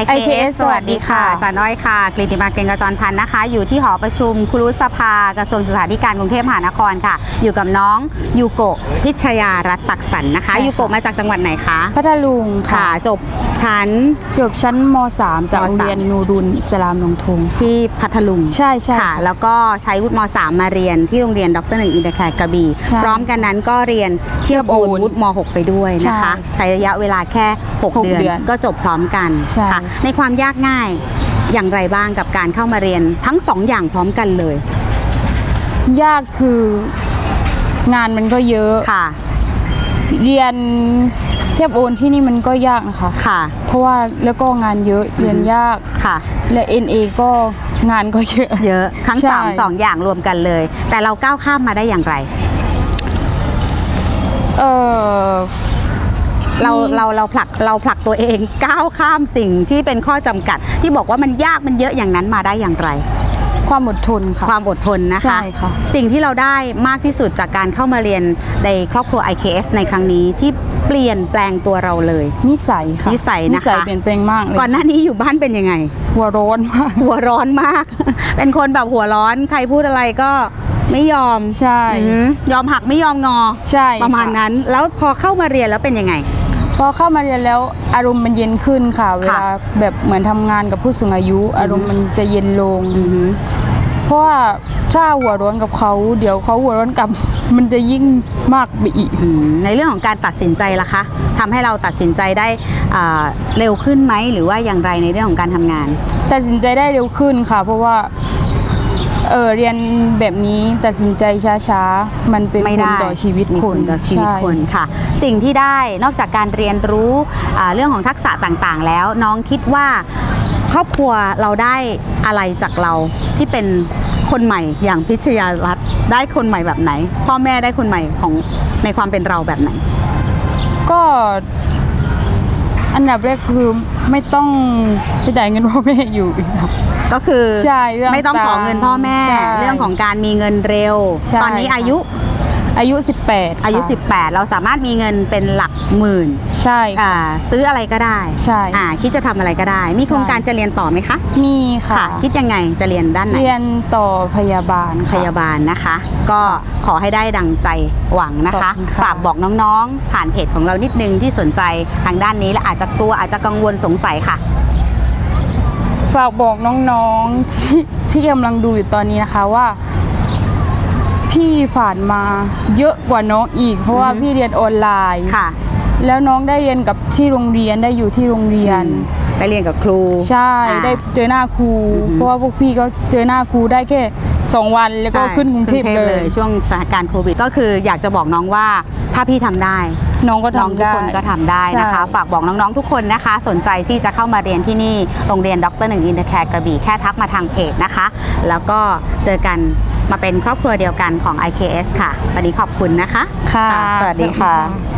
IKS สวัสดีค่ะอาจารย์น้อยค่ะกฤติมาเกรงกระจรพันธ์นะคะ อยู่ที่หอประชุมครุสภากระทรวงศึกษาธิการกรุงเทพมหานครค่ะ อยู่กับน้องยูโกะพิชยารัตน์ปักสันนะคะใช่ค่ะยูโกะมาจากจังหวัดไหนคะ พัทลุงค่ะค่ะจบชั้น จบชั้นม .3 จากมโรงเรียนสามนูรุนอิสลามหนองทงที่พัทลุง ใช่ใช่ค่ะ แล้วก็ใช้วุฒิม .3 มาเรียนที่โรงเรียนดรหนึ่งอินเตอร์แคร์กระบี่ใช่พร้อมกันนั้นก็เรียนเทียบโอนวุฒิม .6 ไปด้วยนะคะ ใช่ใช้ระยะเวลาแค่6หกเดือนเดือนก็จบพร้อมกันใช่ค่ะในความยากง่ายอย่างไรบ้างกับการเข้ามาเรียนทั้งสองอย่างพร้อมกันเลย ยากคืองานมันก็เยอะค่ะ เรียนเทียบโอนที่นี่มันก็ยากนะคะค่ะ เพราะว่าแล้วก็งานเยอะเรียนยากค่ะ และ NA ก็งานก็เยอะ เยอะทั้งใช่ สามสองอย่างรวมกันเลย แต่เราก้าวข้ามมาได้อย่างไร เออ เรามีเราเราผลักเราผลักตัวเองก้าวข้ามสิ่งที่เป็นข้อจำกัด ที่บอกว่ามันยากมันเยอะอย่างนั้นมาได้อย่างไร ความอดทนค่ะความอดทนนะคะใช่ค่ะสิ่งที่เราได้มากที่สุดจากการเข้ามาเรียนในครอบครัว IKS ในครั้งนี้ที่เปลี่ยนแปลงตัวเราเลย นิสัยค่ะนิสัยนะคะนิสัยเปลี่ยนแปลงมากเลยก่อนหน้านี้อยู่บ้านเป็นยังไง หัวร้อนมากหัวร้อนมาก เป็นคนแบบหัวร้อนใครพูดอะไรก็ไม่ยอมใช่อือหือยอมหักไม่ยอมงอใช่ประมาณค่นั้น แล้วพอเข้ามาเรียนแล้วเป็นยังไง พอเข้ามาเรียนแล้วอารมณ์มันเย็นขึ้นค่ะเวลาแบบเหมือนทำงานกับผู้สูงอายุ อารมณ์มันจะเย็นลงอือหือเพราะว่าถ้าหัวร้อนกับเขา เดี๋ยวเขาหัวร้อนกลับมันจะยิ่งมากไปอีกอืมในเรื่องของการตัดสินใจล่ะคะทำให้เราตัดสินใจได้อ่าเร็วขึ้นไหมหรือว่าอย่างไรในเรื่องของการทำงาน ตัดสินใจได้เร็วขึ้นค่ะ เพราะว่า เออเรียนแบบนี้ตัดสินใจช้าๆ มันเป็นไม่ผลได้ต่อชีวิตมีคผนลต่อชีวิตใช่คนค่ะ สิ่งที่ได้นอกจากการเรียนรู้อ่าเรื่องของทักษะต่างๆ แล้วน้องคิดว่าครอบครัวเราได้อะไรจากเราที่เป็นคนใหม่อย่างพิชยารัตน์ได้คนใหม่แบบไหน พ่อแม่ได้คนใหม่ของในความเป็นเราแบบไหน ก็อันดับแรกคือไม่ต้องไปจ่ายเงินพ่อแม่อยู่อีกค่ะ ก็คือใช่เรื่องไม่ต้องขอเงินพ่อแม่ ใช่เรื่องของการมีเงินเร็ว ใช่ตอนนี้อายุอายุ 18อายุ ค่ะ18 เราสามารถมีเงินเป็นหลักหมื่นใช่ค่ะ อ่าซื้ออะไรก็ได้ใช่อ่าคิดจะทำอะไรก็ได้ มีโครงการจะเรียนต่อไหมคะมีค่ะ คิดยังไงจะเรียนด้านไหน เรียนต่อพยาบาลพค่ะ ยาบาลนะคะ ก็ขอให้ได้ดังใจหวังนะคะ ขอบคุณค่ะ ฝากบอกน้องๆ ผ่านเพจของเรานิดนึงที่สนใจทางด้านนี้และอาจจะกลัวอาจจะกังวลสงสัยค่ะ ฝากบอกน้องๆที่ที่กำลังดูอยู่ตอนนี้นะคะว่า พี่ผ่านมาเยอะกว่าน้องอีก เพราะว่าอือฮึพี่เรียนออนไลน์ค่ะ แล้วน้องได้เรียนกับที่โรงเรียนได้อยู่ที่โรงเรียน ไปเรียนกับครู ใช่อ่าได้เจอหน้าครูอือฮึเพราะว่าพวกพี่ก็เจอหน้าครูได้แค่สองวันแล้วก็ใช่ขึ้นกรุงเทพเลย ช่วงสถานการณ์โควิดก็คืออยากจะบอกน้องว่าถ้าพี่ทำได้ น้องก็น้องทำทุกได้ คนก็ทำได้นะคะ ใช่ ฝากบอกน้อง ๆ ทุกคนนะคะ สนใจที่จะเข้ามาเรียนที่นี่ โรงเรียนดรหนึ่งอินเตอร์แคร์กระบี่แค่ทักมาทางเพจนะคะ แล้วก็เจอกันมาเป็นครอบครัวเดียวกันของ IKS ค่ะ วันนี้ขอบคุณนะคะ ค่ะ สวัสดีค่ะขอบณ